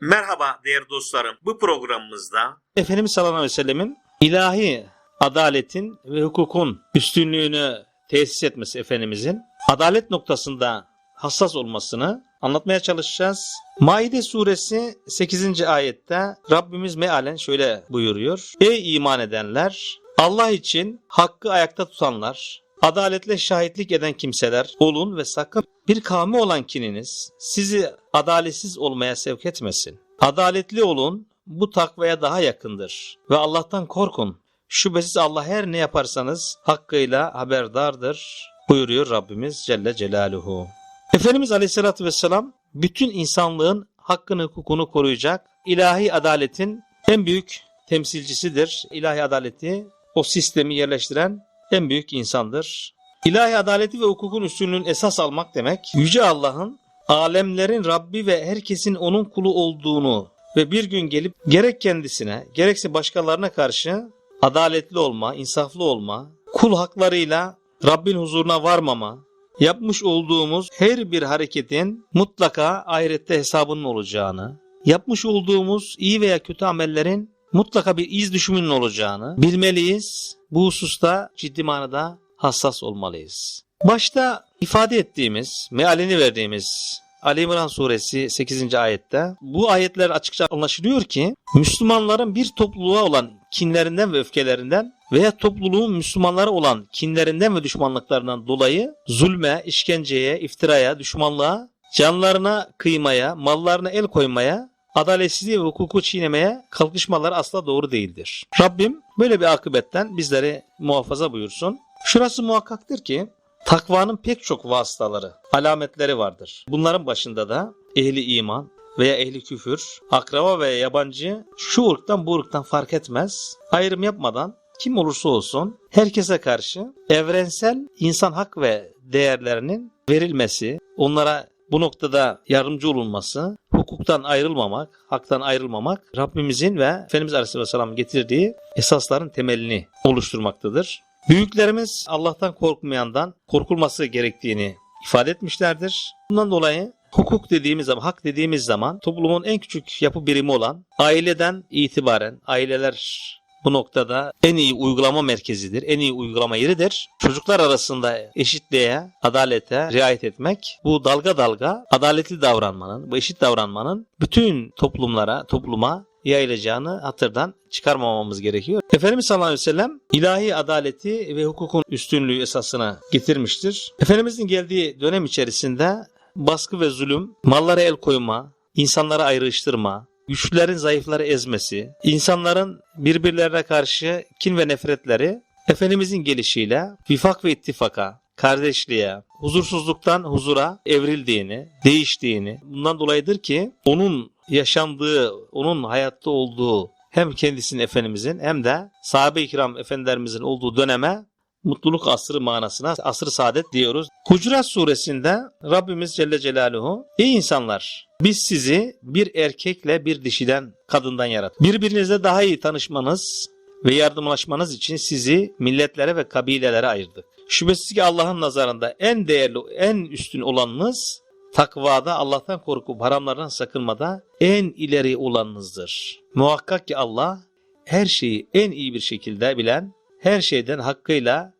Merhaba değerli dostlarım. Bu programımızda Efendimiz sallallahu aleyhi ve sellemin ilahi adaletin ve hukukun üstünlüğünü tesis etmesi Efendimizin adalet noktasında hassas olmasını anlatmaya çalışacağız. Maide suresi 8. ayette Rabbimiz mealen şöyle buyuruyor. Ey iman edenler! Allah için hakkı ayakta tutanlar, adaletle şahitlik eden kimseler olun ve sakın bir kavmi olan kininiz sizi adaletsiz olmaya sevk etmesin. Adaletli olun, bu takvaya daha yakındır. Ve Allah'tan korkun. Şüphesiz Allah her ne yaparsanız hakkıyla haberdardır buyuruyor Rabbimiz Celle Celaluhu. Efendimiz Aleyhisselatü Vesselam bütün insanlığın hakkını hukukunu koruyacak ilahi adaletin en büyük temsilcisidir. İlahi adaleti o sistemi yerleştiren en büyük insandır. İlahi adaleti ve hukukun üstünlüğünü esas almak demek Yüce Allah'ın alemlerin Rabbi ve herkesin onun kulu olduğunu ve bir gün gelip gerek kendisine gerekse başkalarına karşı adaletli olma, insaflı olma, kul haklarıyla Rabbin huzuruna varmama, yapmış olduğumuz her bir hareketin mutlaka ahirette hesabının olacağını, yapmış olduğumuz iyi veya kötü amellerin mutlaka bir iz düşümünün olacağını bilmeliyiz. Bu hususta ciddi manada hassas olmalıyız. Başta ifade ettiğimiz, mealini verdiğimiz Ali İmran suresi 8. ayette bu ayetler açıkça anlaşılıyor ki Müslümanların bir topluluğa olan kinlerinden ve öfkelerinden veya topluluğun Müslümanlara olan kinlerinden ve düşmanlıklarından dolayı zulme, işkenceye, iftiraya, düşmanlığa, canlarına kıymaya, mallarına el koymaya, adaletsizliği ve hukuku çiğnemeye kalkışmaları asla doğru değildir. Rabbim böyle bir akıbetten bizleri muhafaza buyursun. Şurası muhakkaktır ki takvanın pek çok vasıtaları, alametleri vardır. Bunların başında da ehli iman veya ehli küfür, akraba veya yabancı şu ırktan bu ırktan fark etmez. Ayrım yapmadan kim olursa olsun herkese karşı evrensel insan hak ve değerlerinin verilmesi, onlara bu noktada yardımcı olunması, hukuktan ayrılmamak, haktan ayrılmamak Rabbimizin ve Efendimiz Aleyhisselam getirdiği esasların temelini oluşturmaktadır. Büyüklerimiz Allah'tan korkmayandan korkulması gerektiğini ifade etmişlerdir. Bundan dolayı hukuk dediğimiz zaman, hak dediğimiz zaman toplumun en küçük yapı birimi olan aileden itibaren aileler bu noktada en iyi uygulama merkezidir, en iyi uygulama yeridir. Çocuklar arasında eşitliğe, adalete riayet etmek, bu dalga dalga adaletli davranmanın, bu eşit davranmanın bütün toplumlara, topluma yayılacağını hatırdan çıkarmamamız gerekiyor. Efendimiz sallallahu aleyhi ve sellem ilahi adaleti ve hukukun üstünlüğü esasına getirmiştir. Efendimizin geldiği dönem içerisinde baskı ve zulüm, mallara el koyma, insanları ayrıştırma, güçlülerin zayıfları ezmesi, insanların birbirlerine karşı kin ve nefretleri Efendimizin gelişiyle vifak ve ittifaka, kardeşliğe, huzursuzluktan huzura evrildiğini, değiştiğini, bundan dolayıdır ki onun yaşandığı, onun hayatta olduğu hem kendisinin Efendimizin hem de sahabe-i kiram efendilerimizin olduğu döneme mutluluk asrı manasına asr-ı saadet diyoruz. Hucurat suresinde Rabbimiz Celle Celaluhu Ey insanlar biz sizi bir erkekle bir dişiden kadından yarattık. Birbirinizle daha iyi tanışmanız ve yardımlaşmanız için sizi milletlere ve kabilelere ayırdık. Şüphesiz ki Allah'ın nazarında en değerli, en üstün olanınız takvada Allah'tan korkup haramlardan sakınmada en ileri olanınızdır. Muhakkak ki Allah her şeyi en iyi bir şekilde bilen, her şeyden hakkıyla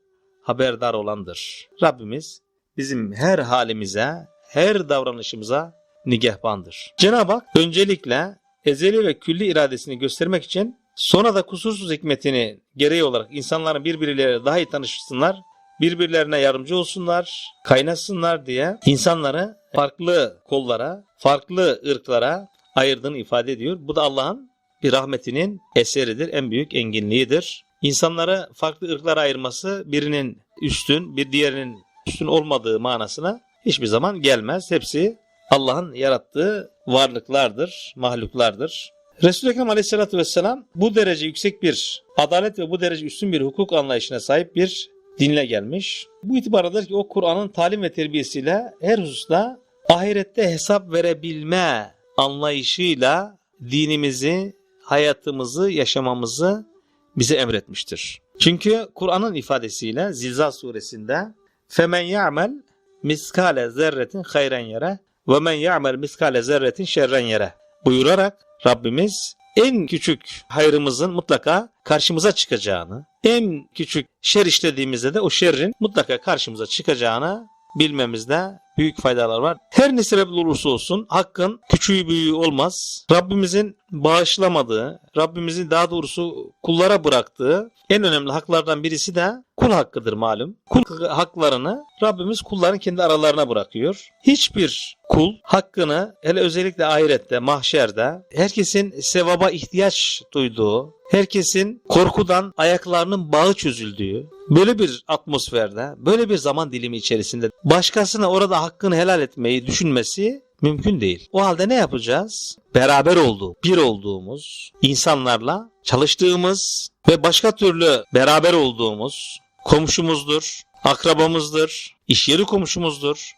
haberdar olandır. Rabbimiz bizim her halimize, her davranışımıza nigehbandır. Cenab-ı Hak öncelikle ezeli ve külli iradesini göstermek için sonra da kusursuz hikmetini gereği olarak insanların birbirleriyle daha iyi tanışsınlar, birbirlerine yardımcı olsunlar, kaynaşsınlar diye insanları farklı kollara, farklı ırklara ayırdığını ifade ediyor. Bu da Allah'ın bir rahmetinin eseridir, en büyük enginliğidir. İnsanları farklı ırklara ayırması birinin üstün, bir diğerinin üstün olmadığı manasına hiçbir zaman gelmez. Hepsi Allah'ın yarattığı varlıklardır, mahluklardır. Resul-i Ekrem Aleyhisselatü Vesselam bu derece yüksek bir adalet ve bu derece üstün bir hukuk anlayışına sahip bir dinle gelmiş. Bu itibardadır ki o Kur'an'ın talim ve terbiyesiyle her hususta ahirette hesap verebilme anlayışıyla dinimizi, hayatımızı, yaşamamızı bize emretmiştir. Çünkü Kur'an'ın ifadesiyle Zilzal suresinde femen ya'mel miskale zerretin hayren yere ve men ya'mel miskale zerretin şerren yere. buyurarak Rabbimiz en küçük hayrımızın mutlaka karşımıza çıkacağını, en küçük şer işlediğimizde de o şerrin mutlaka karşımıza çıkacağını bilmemizde büyük faydalar var. Her ne sebeple olursa olsun hakkın küçüğü büyüğü olmaz. Rabbimizin bağışlamadığı, Rabbimizin daha doğrusu kullara bıraktığı en önemli haklardan birisi de kul hakkıdır malum. Kul haklarını Rabbimiz kulların kendi aralarına bırakıyor. Hiçbir kul hakkını hele özellikle ahirette, mahşerde herkesin sevaba ihtiyaç duyduğu, herkesin korkudan ayaklarının bağı çözüldüğü, böyle bir atmosferde, böyle bir zaman dilimi içerisinde başkasına orada hakkını helal etmeyi düşünmesi mümkün değil. O halde ne yapacağız? Beraber olduğu, bir olduğumuz insanlarla çalıştığımız ve başka türlü beraber olduğumuz komşumuzdur, akrabamızdır, iş yeri komşumuzdur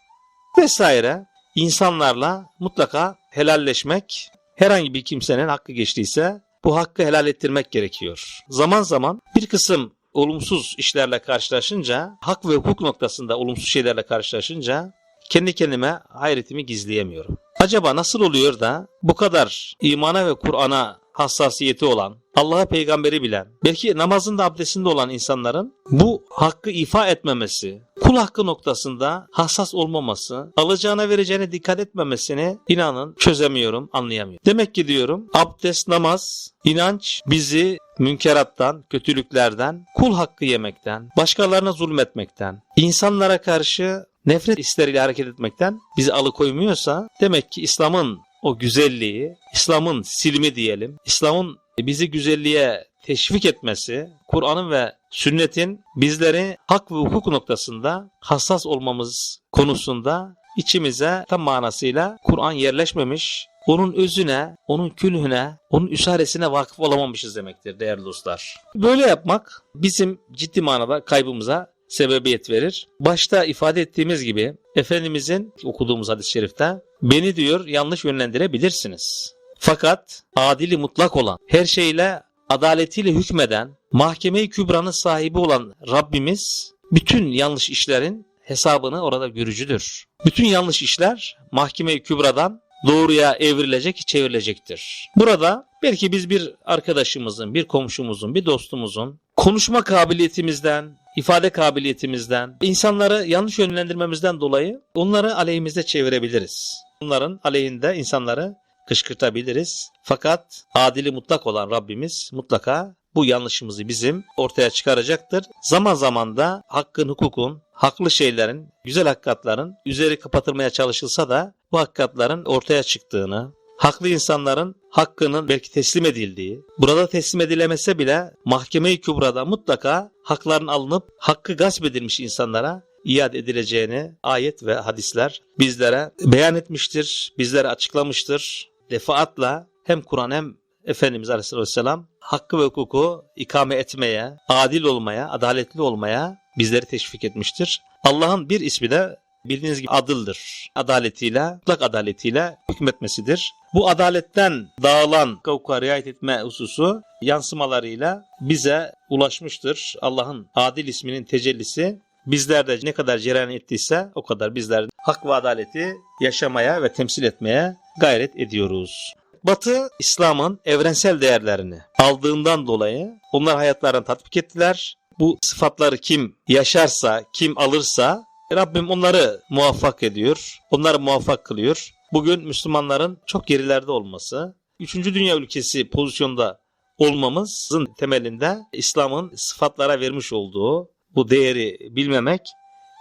vesaire insanlarla mutlaka helalleşmek, herhangi bir kimsenin hakkı geçtiyse bu hakkı helal ettirmek gerekiyor. Zaman zaman bir kısım olumsuz işlerle karşılaşınca, hak ve hukuk noktasında olumsuz şeylerle karşılaşınca kendi kendime hayretimi gizleyemiyorum. Acaba nasıl oluyor da bu kadar imana ve Kur'an'a hassasiyeti olan, Allah'a peygamberi bilen, belki namazında abdestinde olan insanların bu hakkı ifa etmemesi, kul hakkı noktasında hassas olmaması, alacağına vereceğine dikkat etmemesini inanın çözemiyorum, anlayamıyorum. Demek ki diyorum abdest, namaz, inanç bizi münkerattan, kötülüklerden, kul hakkı yemekten, başkalarına zulmetmekten, insanlara karşı nefret hisleriyle hareket etmekten bizi alıkoymuyorsa demek ki İslam'ın o güzelliği, İslam'ın silmi diyelim, İslam'ın bizi güzelliğe teşvik etmesi, Kur'an'ın ve sünnetin bizleri hak ve hukuk noktasında hassas olmamız konusunda içimize tam manasıyla Kur'an yerleşmemiş, onun özüne, onun külhüne, onun üsaresine vakıf olamamışız demektir değerli dostlar. Böyle yapmak bizim ciddi manada kaybımıza sebebiyet verir. Başta ifade ettiğimiz gibi Efendimizin okuduğumuz hadis-i şerifte beni diyor yanlış yönlendirebilirsiniz. Fakat adili mutlak olan, her şeyle adaletiyle hükmeden, mahkeme-i kübranın sahibi olan Rabbimiz bütün yanlış işlerin hesabını orada görücüdür. Bütün yanlış işler mahkeme-i kübradan doğruya evrilecek, çevrilecektir. Burada belki biz bir arkadaşımızın, bir komşumuzun, bir dostumuzun konuşma kabiliyetimizden, ifade kabiliyetimizden, insanları yanlış yönlendirmemizden dolayı onları aleyhimizde çevirebiliriz. Onların aleyhinde insanları kışkırtabiliriz. Fakat adili mutlak olan Rabbimiz mutlaka bu yanlışımızı bizim ortaya çıkaracaktır. Zaman zaman da hakkın, hukukun, haklı şeylerin, güzel hakikatların üzeri kapatılmaya çalışılsa da bu hakikatların ortaya çıktığını, haklı insanların hakkının belki teslim edildiği, burada teslim edilemese bile mahkeme-i kübrada mutlaka hakların alınıp hakkı gasp edilmiş insanlara iade edileceğini ayet ve hadisler bizlere beyan etmiştir, bizlere açıklamıştır. Defaatla hem Kur'an hem Efendimiz Aleyhisselam hakkı ve hukuku ikame etmeye, adil olmaya, adaletli olmaya bizleri teşvik etmiştir. Allah'ın bir ismi de bildiğiniz gibi adıldır. Adaletiyle, mutlak adaletiyle hükmetmesidir. Bu adaletten dağılan hukuka riayet etme hususu yansımalarıyla bize ulaşmıştır. Allah'ın adil isminin tecellisi bizlerde ne kadar cereyan ettiyse o kadar bizler hak ve adaleti yaşamaya ve temsil etmeye gayret ediyoruz. Batı İslam'ın evrensel değerlerini aldığından dolayı onlar hayatlarını tatbik ettiler. Bu sıfatları kim yaşarsa, kim alırsa Rabbim onları muvaffak ediyor, onları muvaffak kılıyor. Bugün Müslümanların çok gerilerde olması, 3. dünya ülkesi pozisyonda olmamızın temelinde İslam'ın sıfatlara vermiş olduğu bu değeri bilmemek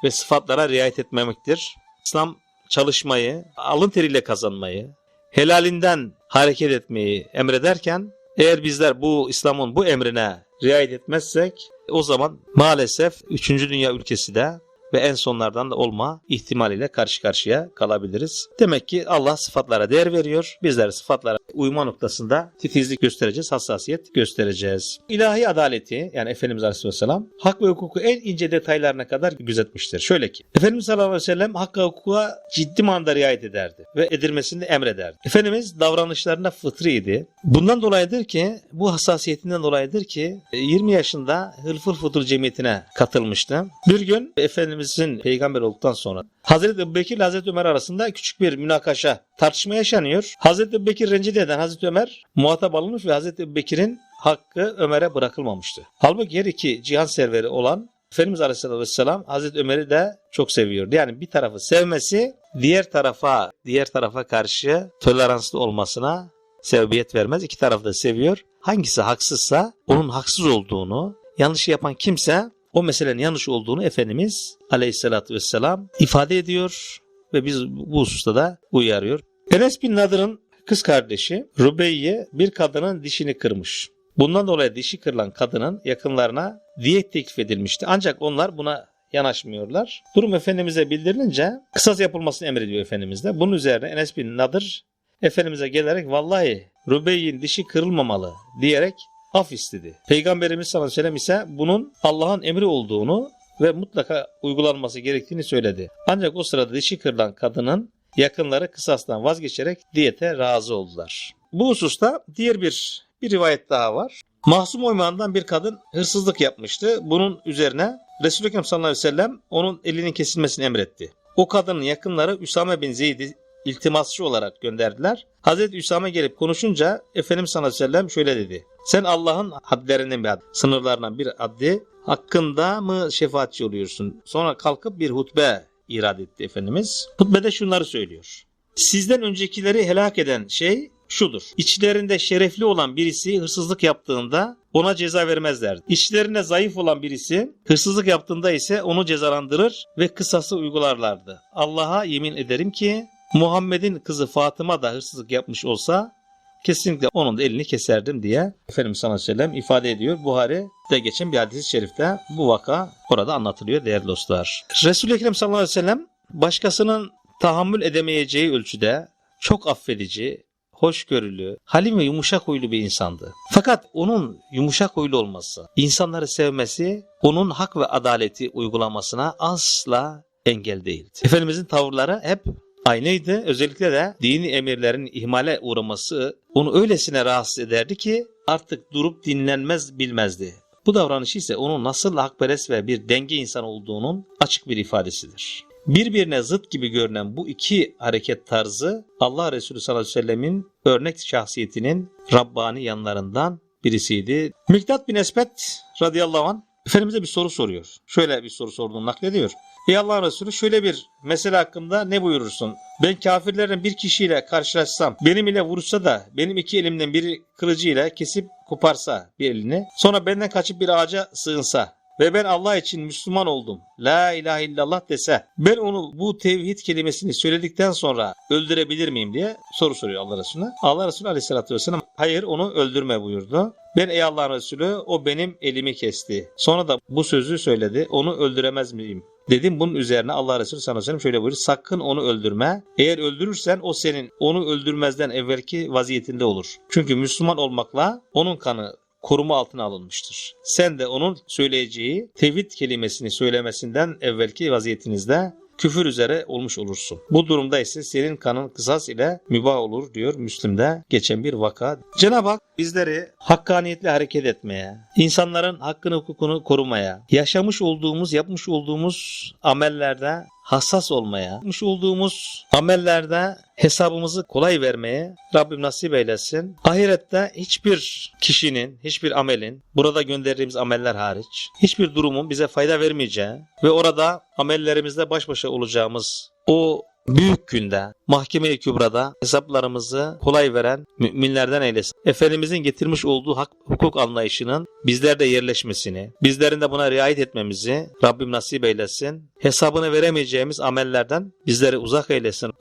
ve sıfatlara riayet etmemektir. İslam çalışmayı, alın teriyle kazanmayı, helalinden hareket etmeyi emrederken eğer bizler bu İslam'ın bu emrine riayet etmezsek o zaman maalesef 3. dünya ülkesi de ve en sonlardan da olma ihtimaliyle karşı karşıya kalabiliriz. Demek ki Allah sıfatlara değer veriyor. Bizler sıfatlara uyma noktasında titizlik göstereceğiz, hassasiyet göstereceğiz. İlahi adaleti yani Efendimiz Aleyhisselam hak ve hukuku en ince detaylarına kadar gözetmiştir. Şöyle ki Efendimiz sallallahu aleyhi ve sellem hak ve hukuka ciddi manada riayet ederdi ve edilmesini de emrederdi. Efendimiz davranışlarında fıtriydi. Bundan dolayıdır ki bu hassasiyetinden dolayıdır ki 20 yaşında Hılful Futur Cemiyeti'ne katılmıştı. Bir gün Efendimizin peygamber olduktan sonra Hazreti Ebubekir ile Hazreti Ömer arasında küçük bir münakaşa, tartışma yaşanıyor. Hazreti Ebubekir rencide eden Hazreti Ömer muhatap alınmış ve Hazreti Ebubekir'in hakkı Ömer'e bırakılmamıştı. Halbuki her iki cihan serveri olan Efendimiz Aleyhisselatü Vesselam Hazreti Ömer'i de çok seviyordu. Yani bir tarafı sevmesi diğer tarafa diğer tarafa karşı toleranslı olmasına sebebiyet vermez. İki tarafı da seviyor. Hangisi haksızsa onun haksız olduğunu, yanlış yapan kimse o meselenin yanlış olduğunu Efendimiz Aleyhisselatü Vesselam ifade ediyor ve biz bu hususta da uyarıyor. Enes bin Nadır'ın kız kardeşi Rubeyye bir kadının dişini kırmış. Bundan dolayı dişi kırılan kadının yakınlarına diyet teklif edilmişti. Ancak onlar buna yanaşmıyorlar. Durum Efendimiz'e bildirilince kısas yapılmasını emrediyor Efendimiz de. Bunun üzerine Enes bin Nadır Efendimiz'e gelerek vallahi Rubeyyin dişi kırılmamalı diyerek af istedi. Peygamberimiz sallallahu aleyhi ve sellem ise bunun Allah'ın emri olduğunu ve mutlaka uygulanması gerektiğini söyledi. Ancak o sırada dişi kırılan kadının yakınları kısastan vazgeçerek diyete razı oldular. Bu hususta diğer bir bir rivayet daha var. Mahsum Oyman'dan bir kadın hırsızlık yapmıştı. Bunun üzerine Resulü Ekrem sallallahu aleyhi ve sellem onun elinin kesilmesini emretti. O kadının yakınları Üsame bin Zeyd'i iltimasçı olarak gönderdiler. Hazreti Üsame gelip konuşunca Efendimiz sallallahu aleyhi ve sellem şöyle dedi. Sen Allah'ın hadlerinden bir sınırlarından bir addi hakkında mı şefaatçi oluyorsun? Sonra kalkıp bir hutbe irad etti Efendimiz. Hutbede şunları söylüyor. Sizden öncekileri helak eden şey şudur. İçlerinde şerefli olan birisi hırsızlık yaptığında ona ceza vermezlerdi. İçlerinde zayıf olan birisi hırsızlık yaptığında ise onu cezalandırır ve kısası uygularlardı. Allah'a yemin ederim ki Muhammed'in kızı Fatıma da hırsızlık yapmış olsa kesinlikle onun da elini keserdim diye Efendimiz sallallahu aleyhi ve sellem ifade ediyor. Buhari'de geçen bir hadis-i şerifte bu vaka orada anlatılıyor değerli dostlar. Resul-i Ekrem sallallahu aleyhi ve sellem başkasının tahammül edemeyeceği ölçüde çok affedici, hoşgörülü, halim ve yumuşak huylu bir insandı. Fakat onun yumuşak huylu olması, insanları sevmesi, onun hak ve adaleti uygulamasına asla engel değildi. Efendimizin tavırları hep aynıydı. Özellikle de dini emirlerin ihmale uğraması onu öylesine rahatsız ederdi ki artık durup dinlenmez bilmezdi. Bu davranış ise onun nasıl hakperest ve bir denge insan olduğunun açık bir ifadesidir. Birbirine zıt gibi görünen bu iki hareket tarzı Allah Resulü sallallahu aleyhi ve sellemin örnek şahsiyetinin Rabbani yanlarından birisiydi. Miktat bin Esbet radıyallahu anh Efendimiz'e bir soru soruyor. Şöyle bir soru sorduğunu naklediyor. Ey Allah Resulü şöyle bir mesele hakkında ne buyurursun? Ben kafirlerin bir kişiyle karşılaşsam, benim ile vuruşsa da benim iki elimden biri kılıcıyla kesip koparsa bir elini, sonra benden kaçıp bir ağaca sığınsa ve ben Allah için Müslüman oldum. La ilahe illallah dese ben onu bu tevhid kelimesini söyledikten sonra öldürebilir miyim diye soru soruyor Allah Resulüne. Allah Resulü aleyhissalatü vesselam hayır onu öldürme buyurdu. Ben ey Allah Resulü o benim elimi kesti. Sonra da bu sözü söyledi. Onu öldüremez miyim? Dedim bunun üzerine Allah Resulü sallallahu aleyhi şöyle buyuruyor. Sakın onu öldürme. Eğer öldürürsen o senin onu öldürmezden evvelki vaziyetinde olur. Çünkü Müslüman olmakla onun kanı koruma altına alınmıştır. Sen de onun söyleyeceği tevhid kelimesini söylemesinden evvelki vaziyetinizde küfür üzere olmuş olursun. Bu durumda ise senin kanın kısas ile mübah olur diyor Müslim'de geçen bir vaka. Cenab-ı Hak bizleri hakkaniyetle hareket etmeye, insanların hakkını hukukunu korumaya, yaşamış olduğumuz, yapmış olduğumuz amellerde hassas olmaya, yapmış olduğumuz amellerde hesabımızı kolay vermeye Rabbim nasip eylesin. Ahirette hiçbir kişinin, hiçbir amelin, burada gönderdiğimiz ameller hariç, hiçbir durumun bize fayda vermeyeceği ve orada amellerimizle baş başa olacağımız o büyük günde mahkeme-i kübrada hesaplarımızı kolay veren müminlerden eylesin. Efendimizin getirmiş olduğu hak hukuk anlayışının bizlerde yerleşmesini, bizlerin de buna riayet etmemizi Rabbim nasip eylesin. Hesabını veremeyeceğimiz amellerden bizleri uzak eylesin.